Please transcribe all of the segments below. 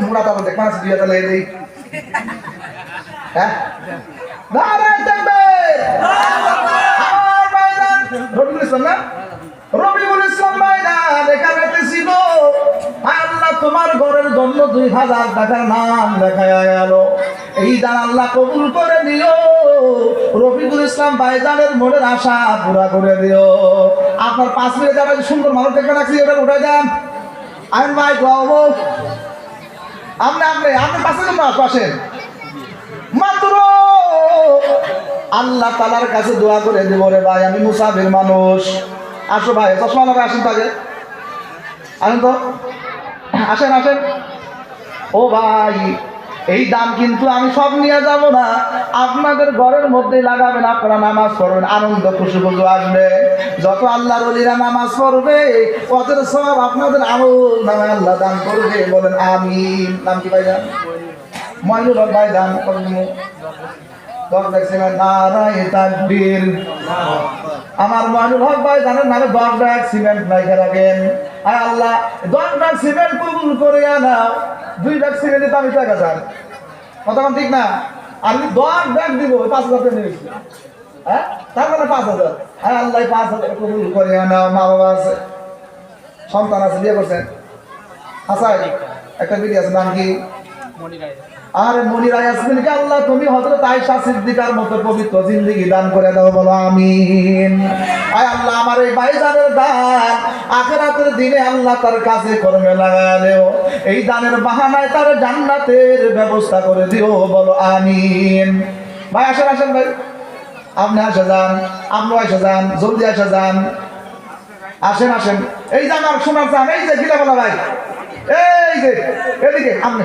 মুড়া আছে দুই তাহলে হ্যাঁ? তোমার ঘরের জন্য দুই হাজার টাকার নাম দেখা গেল। এই দান আল্লাহ কবুল করে দিও রফিকুল ইসলাম ভাইজানের মনের আশা পুরা করে দিও। আপনার পাঁচ মিনিট যারা সুন্দর মানুষ দেখবেন ওটা উঠে যান। আমি ভাই বাবু। আপনি আপনি আপনি পাশে যান না পাশে। মাত্র আল্লাহ তালার কাছে দোয়া করে দেব রে ভাই, আমি মুসাফির মানুষ। আসো ভাই, চশমা লাগে আসেন তাকে। আসেন তো। আসেন আসেন। ও ভাই এই দাম কিন্তু আমি সব নিয়ে যাব না। আপনাদের ঘরের মধ্যে লাগাবেন, আপনারা নামাজ পড়বেন, আনন্দ, খুশি খুশি আসবে। যত আল্লাহর অলিরা নামাজ পড়বে অতের সব আপনাদের আমল নামে আল্লাহ দান করবে, বলেন আমি নাম কি ভাই মহিনুর হক ভাই দান তাকবীর। আমার মহিনুল হক ভাই জানেন নামে দশ সিমেন্ট নাইকে রাখেন। আর আল্লাহ দশ ব্যাগ সিমেন্ট কবুল করে আনাও দুই ব্যাগ সিমেন্টের দাম এক হাজার। কতক্ষণ ঠিক না? আমি দশ ব্যাগ দিব পাঁচ হাজার টাকা নিয়েছি। হ্যাঁ? তারপরে মানে পাঁচ হাজার। হ্যাঁ আল্লাহ পাঁচ হাজার কবুল করে না মা বাবা আছে, সন্তান আছে, বিয়ে করছেন আচ্ছা একটা বিড়ি আছে, নাম কি? আর মনিরা ইয়াসমিনকে আল্লাহ, তুমি হযরত আয়েশা সিদ্দিকার মতো পবিত্র জিন্দেগি দান করে দাও, বলো আমিন। আয় আল্লাহ, আমার এই ভাইজানের দান আখিরাতের দিনে আল্লাহ তার কাছে কর্মে লাগায় দেও এই দানের বাহানায় তার জান্নাতের ব্যবস্থা করে দিও, বলো আমিন। ভাই, আসেন আসেন, ভাই। আপনি আসে যান আপনি আসে যান, জলদি আসে যান। আসেন আসেন। এই যে আমার শোনার চান, এই যে গিলা বলা ভাই? এই যে, এদিকে, আপনি।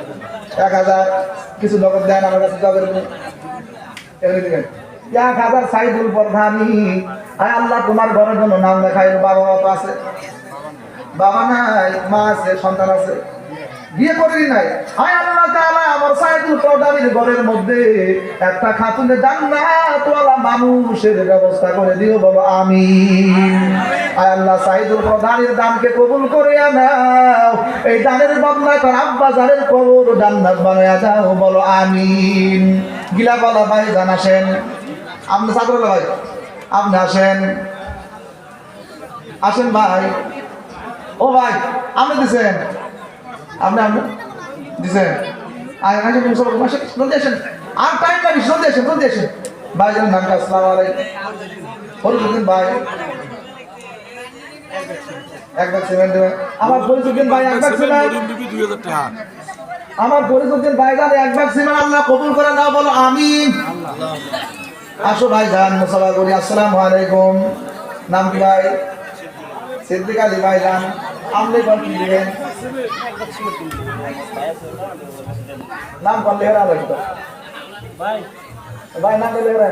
এক হাজার কিছু নগদ দেন, আমার কাছে যাবেন এমনি দিবেন এক হাজার সাইদুল প্রধানই আয় আল্লাহ, তোমার ঘরের জন্য নাম লেখাই বাবা মা তো আছে? বাবা নাই, মা আছে, সন্তান আছে? বিয়ে করিনি নাই। আয় আল্লাহ আমার সাইদুল প্রধানের ঘরের মধ্যে একটা খাতুনে জান্নাত ওয়ালা মানুষের ব্যবস্থা করে দিও, বলো আমিন। আয় আল্লাহ, সাইদুল প্রধানের দানকে কবুল করে আনাও। এই দানের বদলা তার আব্বা জানের কবর জান্নাত বানায়া দাও, বলো আমিন। গিলা বলা ভাই জানাসেন আপনি সাদরুল্লাহ ভাই, আপনি আসেন। আসেন ভাই। ও ভাই, আপনি দিছেন? আপনি আপনি দিছেন? জলদি আসেন। আর টাইম লাগবে জলদি আসেন জলদি আসেন। ভাই আসসালামু আলাইকুম। ভাই। আমার ফরিদুদ্দিন ভাই এক আমার ভাই জান এক সিমেন্ট আল্লাহ কবুল করে নাও বলো আমিন। আসো ভাই যান মুসাফা করি। আসসালামু আলাইকুম। নাম কি ভাই? সিদ্দিক আলী ভাই যান। কল কি দিবেন? নাম কল লেখা লাগতো ভাই নাম লেখা